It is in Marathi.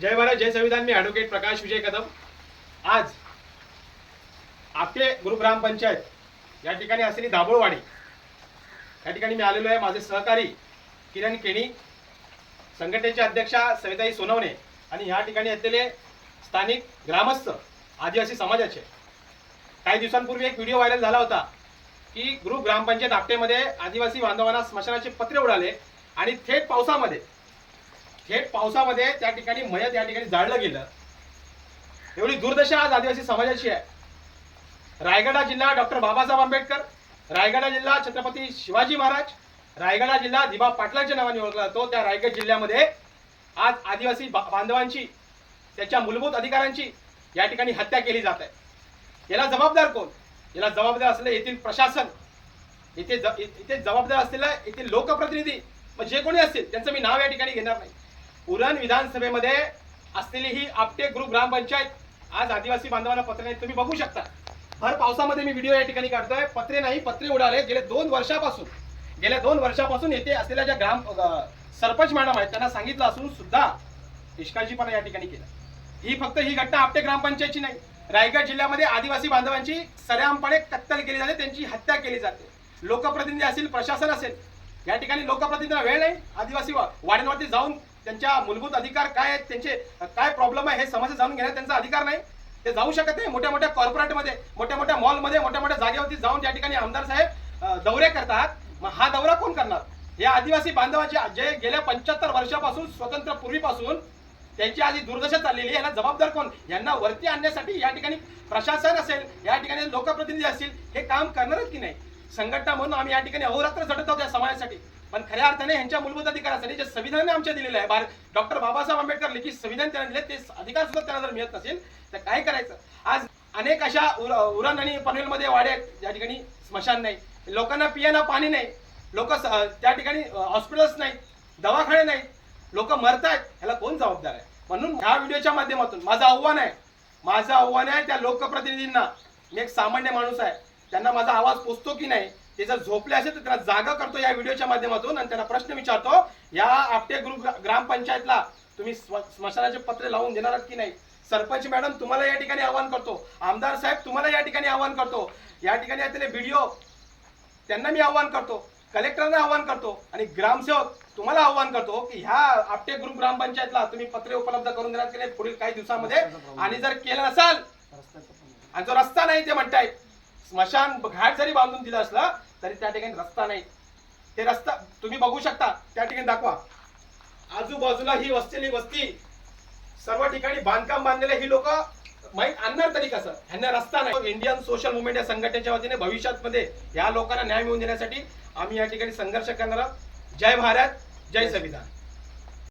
जय महाराज जय संविधान मी ॲडव्होकेट प्रकाश विजय कदम. आज आपटे गुरु ग्रामपंचायत या ठिकाणी असलेली दाभोळवाडी या ठिकाणी मी आलेलो आहे. माझे सहकारी किरण केणी संघटनेचे अध्यक्षा सविताई सोनवणे आणि या ठिकाणी असलेले स्थानिक ग्रामस्थ आदिवासी समाजाचे. काही दिवसांपूर्वी एक व्हिडिओ व्हायरल झाला होता की ग्रुप ग्रामपंचायत आपटेमध्ये आदिवासी बांधवांना स्मशानाचे पत्रे उडाले आणि थेट पावसामध्ये थेट पावसामध्ये त्या ठिकाणी मयत या ठिकाणी जाळलं गेलं. एवढी दुर्दशा आज आदिवासी समाजाची आहे. रायगडा जिल्हा डॉक्टर बाबासाहेब आंबेडकर रायगडा जिल्हा छत्रपती शिवाजी महाराज रायगडा जिल्हा दिबा पाटलांच्या नावाने ओळखला जातो. त्या रायगड जिल्ह्यामध्ये आज आदिवासी बा- बांधवांची त्याच्या मूलभूत अधिकारांची या ठिकाणी हत्या केली जात आहे. याला जबाबदार कोण? याला जबाबदार असलेलं येथील प्रशासन इथे ज- इथे जबाबदार असलेला येथील लोकप्रतिनिधी मग जे कोणी असतील त्यांचं मी नाव या ठिकाणी घेणार नाही. उरण विधानसभेमध्ये असलेली ही आपटे ग्रुप ग्रामपंचायत आज आदिवासी बांधवांना पत्र नाही तुम्ही बघू शकता. भर पावसामध्ये मी व्हिडिओ या ठिकाणी काढतोय. पत्रे नाही पत्रे उडाले. गेले दोन वर्षापासून गेल्या दोन वर्षापासून येथे असलेल्या ज्या ग्राम सरपंच मॅडम आहेत त्यांना सांगितलं असून सुद्धा निष्काळजीपणा या ठिकाणी केला. ही फक्त ही घटना आपटे ग्रामपंचायतची नाही. रायगड जिल्ह्यामध्ये आदिवासी बांधवांची सरेआमपणे कत्तल केली जाते त्यांची हत्या केली जाते. लोकप्रतिनिधी असेल प्रशासन असेल या ठिकाणी लोकप्रतिनिधींना वेळ नाही. आदिवासी वा- वाड्यांवरती जाऊन त्यांच्या मूलभूत अधिकार काय आहेत त्यांचे काय प्रॉब्लेम आहे हे समस्या जाणून घेण्यात त्यांचा अधिकार नाही. ते जाऊ शकत नाही. मोठ्या मोठ्या कॉर्पोरेटमध्ये मोठ्या मोठ्या मॉलमध्ये मोठ्या मोठ्या जागेवरती जाऊन त्या ठिकाणी आमदार साहेब दौरे करतात मग हा दौरा कोण करणार? या आदिवासी बांधवाचे जे गेल्या पंच्याहत्तर वर्षापासून स्वतंत्र पूर्वीपासून त्यांची आधी दुर्दशा चाललेली आहे. याला जबाबदार कोण? यांना वरती आणण्यासाठी या ठिकाणी प्रशासन असेल या ठिकाणी लोकप्रतिनिधी असतील हे काम करणारच की नाही? संघटना म्हणून आम्ही या ठिकाणी अहोरात्र झटत आहोत या समाजासाठी. पण खऱ्या अर्थाने यांच्या मूलभूत अधिकारासाठी जे संविधानाने आमच्या दिलेलं आहे भारत डॉक्टर बाबासाहेब आंबेडकर लिखित संविधान त्यांना दिले ते अधिकार सुद्धा त्यांना जर मिळत नसेल तर काय करायचं? आज अनेक अशा उर- उरण आणि पनवेलमध्ये वाड्या आहेत ज्या ठिकाणी स्मशान नाही. लोकांना पियाना पाणी नाही. लोक त्या ठिकाणी हॉस्पिटल्स नाही दवाखाने नाही लोक मरत आहेत ह्याला कोण जबाबदार आहे? म्हणून ह्या व्हिडिओच्या माध्यमातून माझं आव्हान आहे माझं आव्हान आहे त्या लोकप्रतिनिधींना. मी एक सामान्य माणूस आहे. त्यांना माझा आवाज पोचतो की नाही ते जर झोपले असेल तर त्याला जागा करतो या व्हिडिओच्या माध्यमातून आणि त्याला प्रश्न विचारतो या आपटे ग्रुप ग्रामपंचायतला तुम्ही स्मशानाचे पत्रे लावून देणार आहात की नाही? सरपंच मॅडम तुम्हाला या ठिकाणी आवाहन करतो. आमदार साहेब तुम्हाला या ठिकाणी आवाहन करतो. या ठिकाणी असलेले व्हिडिओ त्यांना मी आव्हान करतो. कलेक्टरना आव्हान करतो. आणि ग्रामसेवक तुम्हाला आव्हान करतो की ह्या आपटे ग्रुप ग्रामपंचायतला तुम्ही पत्रे उपलब्ध करून देणार की नाही पुढील काही दिवसामध्ये? आणि जर केलं असाल आणि जो रस्ता नाही ते म्हणताय स्मशान घाट जरी बांधून दिलं असलं तरी त्या ठिकाणी रस्ता नाही. ते रस्ता तुम्ही बघू शकता त्या ठिकाणी दाखवा. आजूबाजूला ही वसलेली वस्ती सर्व ठिकाणी बांधकाम बांधलेले ही लोक माहीत आणणार तरी कसं? ह्यांना रस्ता नाही. इंडियन सोशल मुवमेंट या संघटनेच्या वतीने भविष्यात मध्ये या लोकांना न्याय मिळवून देण्यासाठी आम्ही या ठिकाणी संघर्ष करणार आहोत. जय भारत जय संविधान.